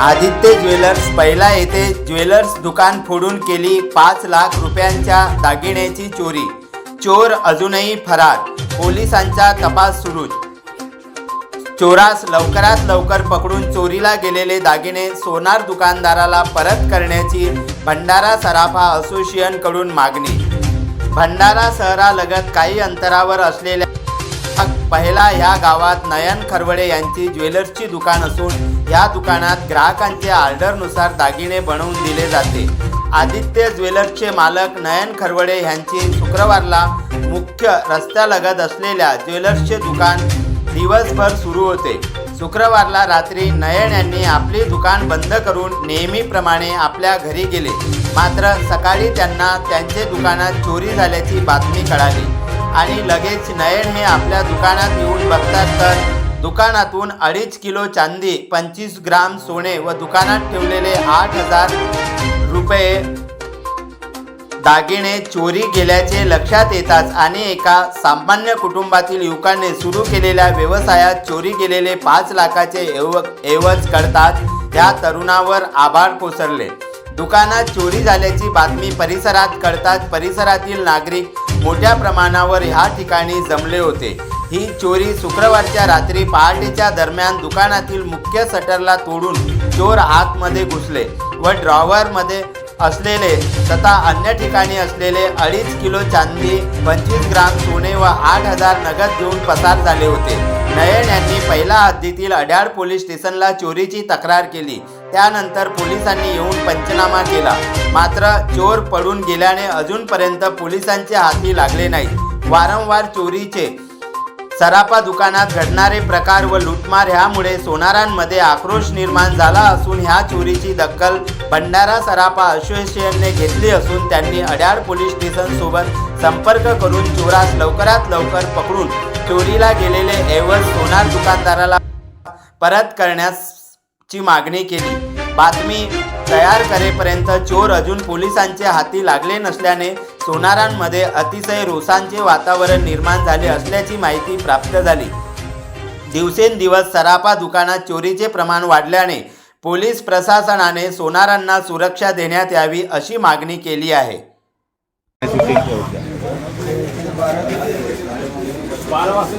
Aditya jewellers पहिला येथे jewellers दुकान फोडून केली पाच लाख रुपयांच्या दागिन्याची चोरी. चोर अजूनही फरार. पोलिसांचा तपास सुरूच चोरास लवकरात लवकर पकडून चोरीला गेलेले दागिने सोनार दुकानदाराला परत करण्याची भंडारा सराफा असोसिएशनकडून मागणी. भंडारा शहरालगत काही अंतरावर असलेल्या पहिला या गावात नयन खरवडे यांची ज्वेलर्सची दुकान असून या दुकानात ग्राहकांच्या ऑर्डरनुसार दागिने बनवून दिले जाते. आदित्य ज्वेलर्सचे मालक नयन खरवडे यांची शुक्रवारला मुख्य रस्त्यालगत असलेल्या ज्वेलर्सचे दुकान दिवसभर सुरू होते. शुक्रवारला रात्री नयन यांनी आपली दुकान बंद करून नेहमीप्रमाणे आपल्या घरी गेले. मात्र सकाळी त्यांना त्यांचे दुकानात चोरी झाल्याची बातमी कळाली. आणि लगेच नयन हे आपल्या दुकानात येऊन बघतात. तर दुकानातून अडीच किलो चांदी पंचवीस ग्राम सोने व दुकानात ठेवलेले आठ हजार रुपये दागिने चोरी गेल्याचे लक्षात येताच आणि एका सामान्य कुटुंबातील युवकाने सुरू केलेल्या व्यवसायात चोरी गेलेले पाच लाखाचे एव एवज कळतात त्या तरुणावर आभार कोसरले दुकानात चोरी झाल्याची बातमी परिसरात कळताच परिसरातील नागरिक मोठ्या प्रमाणावर ह्या ठिकाणी जमले होते. ही चोरी शुक्रवारच्या रात्री पहाटेच्या दरम्यान दुकानातील मुख्य शटरला तोडून चोर आतमध्ये घुसले व ड्रॉवरमध्ये असलेले तथा अन्य ठिकाणी असलेले अडीच किलो चांदी पंचवीस ग्राम सोने व आठ हजार नगद घेऊन पसार झाले होते. नयन यांनी पहिल्या हद्दीतील अड्याळ पोलीस स्टेशनला चोरीची तक्रार केली. त्यानंतर पोलिसांनी येऊन पंचनामा केला. मात्र चोर पडून गेल्याने अजूनपर्यंत पोलिसांच्या हाती लागले नाही वारंवार चोरीचे सरापा दुकानात घडणारे प्रकार व लुटमार ह्यामुळे सोनारांमध्ये आक्रोश निर्माण झाला असून ह्या चोरीची दखल भंडारा सरापा असोसिएशनने घेतली असून त्यांनी अड्याळ पोलीस स्टेशनसोबत संपर्क करून चोरास लवकरात लवकर पकडून चोरीला गेलेले ऐवज सोनार दुकानदाराला परत करण्यास ची मागणी केली. बातमी तयार करेपर्यंत चोर अजून पोलिसांच्या हाती लागले नसल्याने सोनारांमध्ये अतिशय रोसांचे वातावरण निर्माण झाले असल्याची माहिती प्राप्त झाली. दिवसेंदिवस सराफा दुकानात चोरीचे प्रमाण वाढल्याने पोलीस प्रशासनाने सोनारांना सुरक्षा देण्यात यावी अशी मागणी केली आहे. बारा वाजता